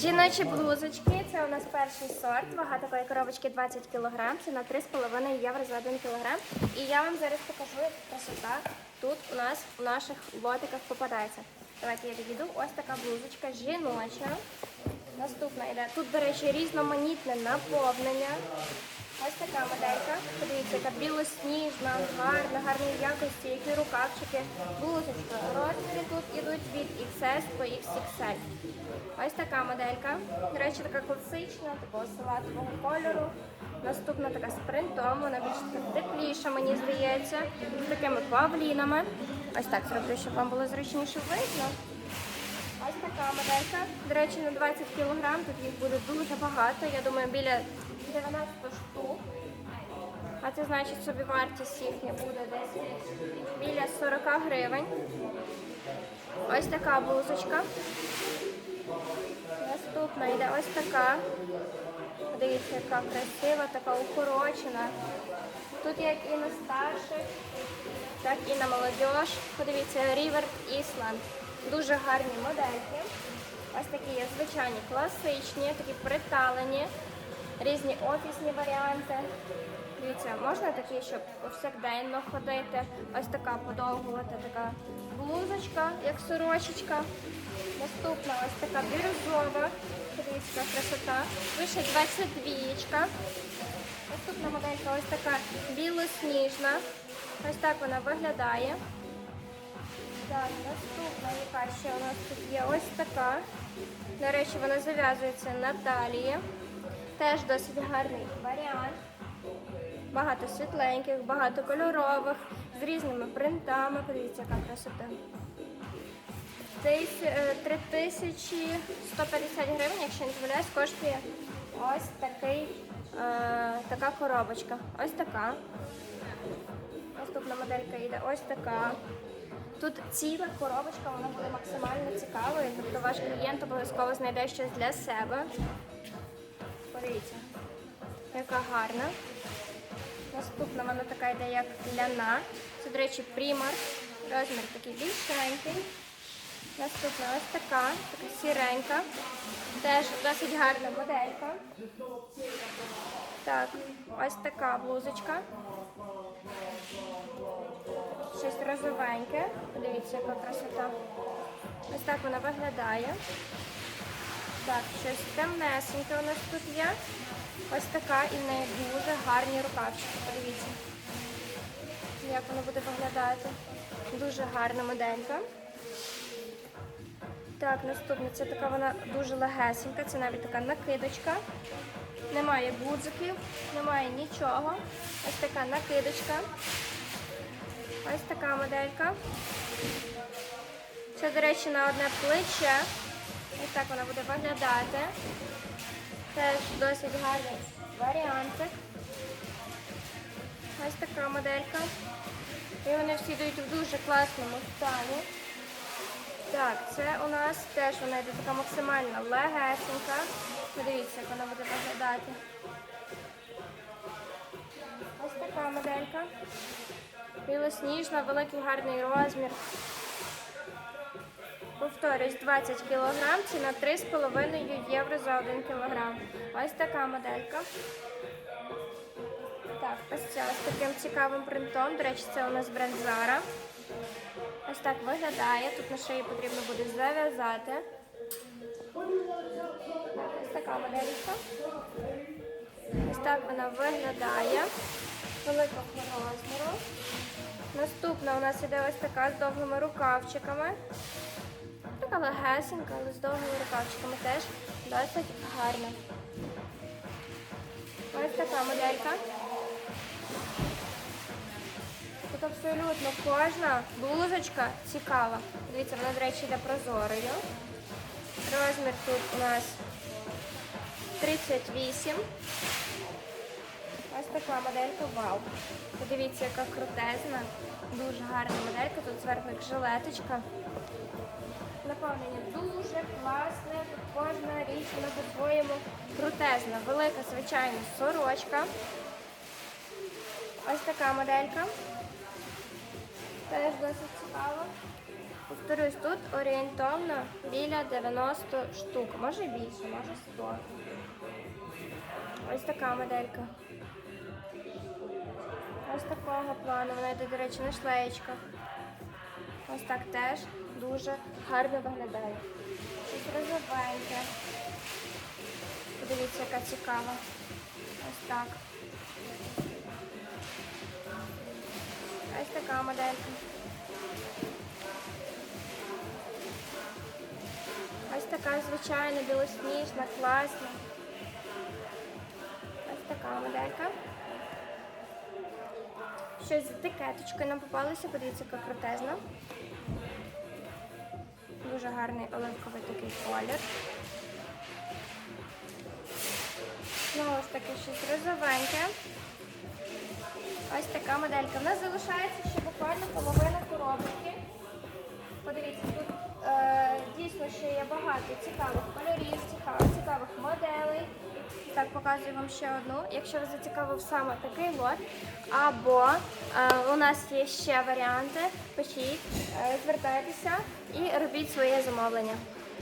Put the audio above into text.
Жіночі блузочки, це у нас перший сорт. Вага такої коробочки 20 кг, ціна 3,5 євро за 1 кг. І я вам зараз покажу, яка красота тут у нас в наших лотиках попадається. Давайте я відійду. Ось така блузочка жіноча. Наступна йде. Тут, до речі, різноманітне наповнення. Ось така моделька. Подивіться, яка білосніжна, гарна, гарної якості, які рукавчики. Блузочка. Розміри тут ідуть від XS по XXL. Ось така моделька. До речі, така класична, такого салатового кольору. Наступна така з принтом, вона більш тепліша, мені здається, з такими павлінами. Ось так зроблю, щоб вам було зручніше видно. Ось така моделька. До речі, на 20 кг тут їх буде дуже багато. Я думаю, біля 90 штук. А це значить собі вартість їхня буде десь біля 40 гривень. Ось така блузочка. Наступна йде ось така. Подивіться, яка красива, така укорочена. Тут як і на старших, так і на молодіж. Подивіться, River Island. Дуже гарні модельки. Ось такі є звичайні класичні, такі приталені, різні офісні варіанти. Дивіться, можна такі, щоб повсякденно ходити.Ось така подовгувати така блузочка, як сорочечка. Наступна ось така бірюзова. Подивіться, красота. Вище 22. Наступна моделька ось така білосніжна. Ось так вона виглядає. Так, наступна, яка ще у нас тут є ось така. До речі, вона зав'язується на талії. Теж досить гарний варіант. Багато світленьких, багато кольорових, з різними принтами. Подивіться, яка красота. Е, 3150 гривень, якщо не помиляюсь, коштує ось такий, е, така коробочка. Ось така. Наступна моделька йде ось така. Тут ціла коробочка, вона буде максимально цікавою. Тобто ваш клієнт обов'язково знайде щось для себе. Подивіться, яка гарна. Наступна вона така йде як ляна. Це, до речі, примар. Розмір такий більшенький. Наступна ось така, така сіренька. Теж досить гарна моделька. Так, ось така блузочка. Щось розовеньке. Подивіться, яка красота. Ось так вона виглядає. Так, щось темнесеньке у нас тут є. Ось така і в неї дуже гарні рукавчики. Подивіться, як воно буде виглядати. Дуже гарна моделька. Так, наступна це така вона дуже легесенька, це навіть така накидочка. Немає гудзиків, немає нічого. Ось така накидочка. Ось така моделька. Це, до речі, на одне плече. Ось так вона буде виглядати. Теж досить гарний варіантик. Ось така моделька. І вони всі йдуть в дуже класному стані. Так, це у нас теж вона йде така максимально легесенька. Подивіться, як вона буде виглядати. Ось така моделька. Білосніжна, великий гарний розмір. Повторюсь, 20 кг, ціна 3,5 євро за 1 кг. Ось така моделька. Так, ось ця з таким цікавим принтом. До речі, це у нас бренд Zara. Ось так виглядає. Тут на шиї потрібно буде зав'язати. Ось така моделька. Ось так вона виглядає. Великого розміру. Наступна у нас іде ось така з довгими рукавчиками. Така легесенька, але з довгими рукавчиками теж досить гарна. Ось така моделька. Тут абсолютно кожна блузочка цікава. Дивіться, вона, до речі, йде прозорою. Розмір тут у нас 38. Ось така моделька, вау. Подивіться, яка крутезна. Дуже гарна моделька. Тут зверху як жилеточка. Наповнення дуже класне. Кожна річ вона по-своєму крутезна. Велика, звичайно, сорочка. Ось така моделька. Теж досить цікава. Повторюсь, тут орієнтовно біля 90 штук, може більше, може 100. Ось така моделька. Ось такого плану. Вона йде, до речі, на шлеєчках. Ось так теж дуже гарно виглядає. Щось розовеньке. Подивіться, яка цікава. Ось так. Ось така моделька. Ось така звичайна, білосніжна, класна. Ось така моделька. Щось з етикеточкою нам попалося, подивіться, яка крутезна. Дуже гарний оливковий такий колір. Знову ж таки, щось розовеньке. Ось така моделька. У нас залишається ще буквально половина коробки. Подивіться, тут е, дійсно ще є багато цікавих кольорів, цікавих, цікавих моделей. Так, показую вам ще одну. Якщо вас зацікавив саме такий лот, або е, у нас є ще варіанти, пишіть, е, звертайтеся і робіть своє замовлення.